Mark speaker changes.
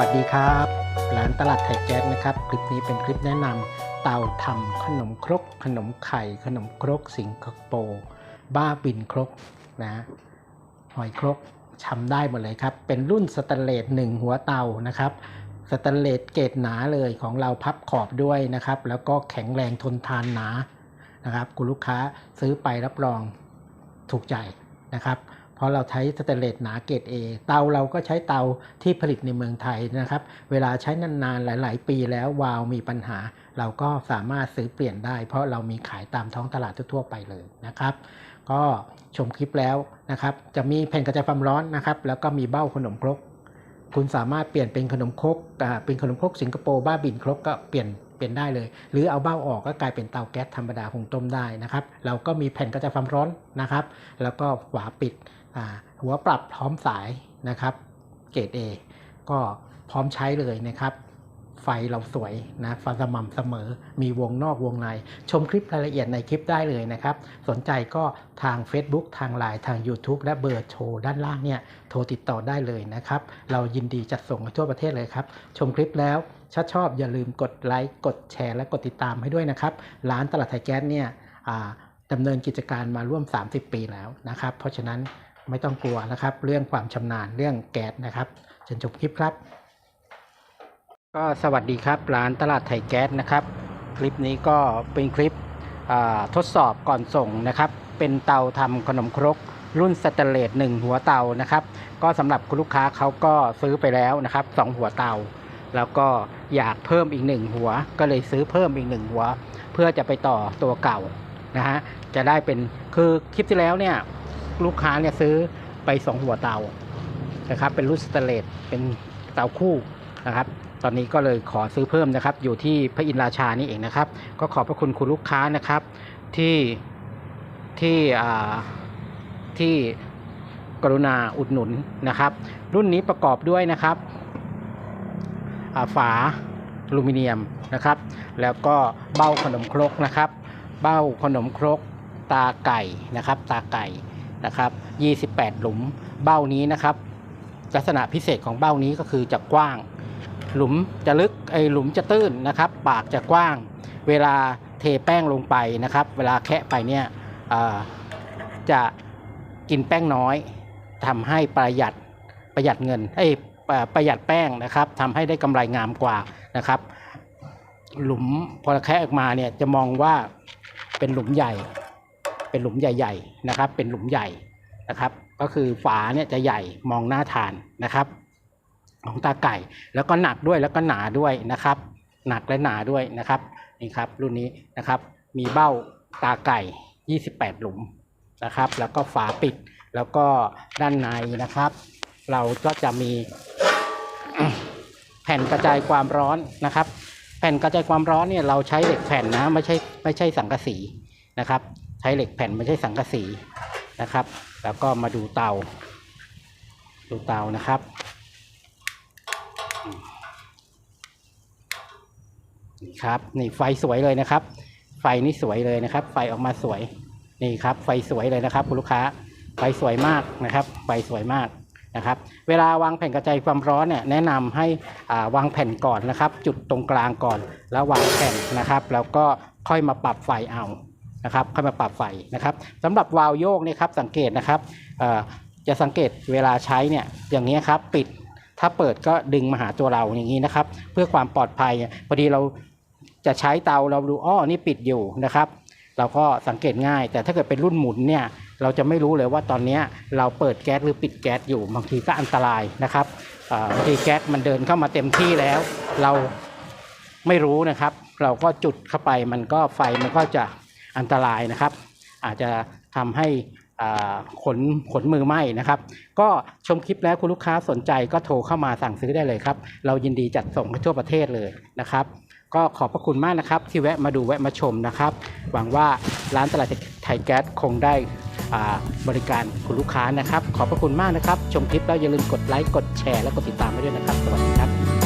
Speaker 1: สวัสดีครับร้านตลาดไทยแก๊สนะครับ คลิปนี้เป็นคลิปแนะนำเตาทำขนมครก ขนมไข่ ขนมครก สิงคโปร์บ้าบินครกนะหอยครกทำได้หมดเลยครับ เป็นรุ่นสแตนเลสหนึ่งหัวเตานะครับสแตนเลสเกรดหนาเลยของเราพับขอบด้วยนะครับ แล้วก็แข็งแรงทนทานหนานะครับ คุณลูกค้าซื้อไปรับรองถูกใจนะครับ เพราะเราใช้สแตนเลสหนาเกรด A เตาเราก็ใช้เตาที่ผลิตในเมืองไทยนะครับ เวลาใช้นานๆหลาย ๆ ปีแล้ววาล์วมีปัญหา เราก็สามารถซื้อเปลี่ยนได้ เพราะเรามีขายตามท้องตลาดทั่วๆไปเลยนะครับ ก็ชมคลิปแล้วนะครับ จะมีแผ่นกระจายความร้อนนะครับ แล้วก็มีเบ้าขนมครก คุณสามารถเปลี่ยนเป็นขนมครกเป็นขนมครกสิงคโปร์บ้าบินครกก็เปลี่ยนเปลี่ยนได้เลย หรือเอาเบ้าออกก็กลายเป็นเตาแก๊สธรรมดาหุงต้มได้นะครับ เราก็มีแผ่นกระจายความร้อนนะครับ แล้วก็ฝาปิด หัวปรับพร้อมสายนะครับ เกรด A ก็พร้อมใช้เลยนะครับ ไฟเราสวยนะไฟสม่ำเสมอ มีวงนอกวงใน ชมคลิปรายละเอียดในคลิปได้เลยนะครับ สนใจก็ทาง Facebook ทาง Line ทาง YouTube และเบอร์โทรด้านล่างเนี่ย โทรติดต่อได้เลยนะครับ เรายินดีจัดส่งทั่วประเทศเลยครับ ชมคลิปแล้วถ้าชอบอย่าลืมกดไลค์ กดแชร์ และกดติดตามให้ด้วยนะครับ ร้านตลาดไทยแก๊สเนี่ยดำเนินกิจการมาร่วม 30 ปีแล้วนะครับ เพราะฉะนั้น ไม่ต้องกลัวนะครับ เรื่องความชำนาญเรื่องแก๊สนะครับเชิญชมคลิปครับ ก็สวัสดีครับร้านตลาดไทยแก๊สนะครับ คลิปนี้ก็เป็นคลิปทดสอบก่อนส่งนะครับ เป็นเตาทำขนมครกรุ่นสแตนเลสหนึ่งหัวเตานะครับ ก็สำหรับคุณลูกค้าเขาก็ซื้อไปแล้วนะครับสองหัวเตา แล้วก็อยากเพิ่มอีกหนึ่งหัว ก็เลยซื้อเพิ่มอีกหนึ่งหัว เพื่อจะไปต่อตัวเก่านะฮะจะได้เป็นคือคลิปที่แล้วเนี่ย ลูกค้าเนี่ยซื้อไปสองหัวเตานะครับ เป็นรุ่นสแตเลสเป็นเตาคู่นะครับ ตอนนี้ก็เลยขอซื้อเพิ่มนะครับ อยู่ที่พระอินราชานี่เองนะครับ ก็ขอบพระคุณคุณลูกค้านะครับ ที่ที่ที่กรุณาอุดหนุนนะครับ รุ่นนี้ประกอบด้วยนะครับาฝาอลูมิเนียมนะครับ แล้วก็เบ้าขนมครกนะครับ เบ้าขนมครกตาไก่นะครับ ตาไก่ นะครับ 28 หลุมเบ้านี้นะครับ ลักษณะพิเศษของเบ้านี้ก็คือจะกว้าง หลุมจะลึกไอหลุมจะตื้นนะครับ ปากจะกว้าง เวลาเทแป้งลงไปนะครับ เวลาแคะไปเนี่ยจะกินแป้งน้อยทำให้ประหยัดประหยัดเงินเอ้ยเอ่อประหยัดแป้งนะครับทำให้ได้กำไรงามกว่านะครับ หลุมพอแคะออกมาเนี่ยจะมองว่าเป็นหลุมใหญ่ เป็นหลุมใหญ่ๆนะครับ เป็นหลุมใหญ่นะครับ ก็คือฝาเนี่ยจะใหญ่มองหน้าทานนะครับ ของตาไก่แล้วก็หนักด้วยแล้วก็หนาด้วยนะครับ หนักและหนาด้วยนะครับนี่ครับรุ่นนี้นะครับมีเบ้าตาไก่ 28 หลุมนะครับ แล้วก็ฝาปิดแล้วก็ด้านในนะครับ เราก็จะมีแผ่นกระจายความร้อนนะครับ แผ่นกระจายความร้อนเนี่ยเราใช้เหล็กแผ่นนะไม่ใช่ไม่ใช่สังกะสีนะครับ ใช้เหล็กแผ่นไม่ใช่สังกะสีนะครับ แล้วก็มาดูเตา ดูเตานะครับนี่ครับ นี่ไฟสวยเลยนะครับ ไฟนี่สวยเลยนะครับ ไฟออกมาสวย นี่ครับ ไฟสวยเลยนะครับคุณลูกค้า ไฟสวยมากนะครับ ไฟสวยมากนะครับ เวลาวางแผ่นกระจายความร้อนเนี่ยแนะนำให้วางแผ่นก่อนนะครับ จุดตรงกลางก่อน แล้ววางแผ่นนะครับ แล้วก็ค่อยมาปรับไฟเอา นะครับค่อยมาปรับไฟนะครับสำหรับวาล์วโยกเนี่ยครับสังเกตนะครับจะสังเกตเวลาใช้เนี่ยอย่างนี้ครับปิดถ้าเปิดก็ดึงมาหาตัวเราอย่างนี้นะครับ เพื่อความปลอดภัยพอดีเราจะใช้เตาเราดูอ้อนี่ปิดอยู่นะครับ เราก็สังเกตง่าย แต่ถ้าเกิดเป็นรุ่นหมุนเนี่ยเราจะไม่รู้เลยว่าตอนนี้เราเปิดแก๊สหรือปิดแก๊สอยู่บางทีก็อันตรายนะครับบางทีแก๊สมันเดินเข้ามาเต็มที่แล้ว เราไม่รู้นะครับ เราก็จุดเข้าไปมันก็ไฟมันก็จะ อันตรายนะครับ อาจจะทำให้ขนขนมือไหม้นะครับ ก็ชมคลิปแล้วคุณลูกค้าสนใจก็โทรเข้ามาสั่งซื้อได้เลยครับ เรายินดีจัดส่งให้ทั่วประเทศเลยนะครับ ก็ขอบพระคุณมากนะครับ ที่แวะมาดูแวะมาชมนะครับ หวังว่าร้านตลาดไทยแก๊สคงได้บริการคุณลูกค้านะครับ ขอบพระคุณมากนะครับ ชมคลิปแล้วอย่าลืมกดไลค์กดแชร์และกดติดตามไว้ด้วยนะครับ สวัสดีครับ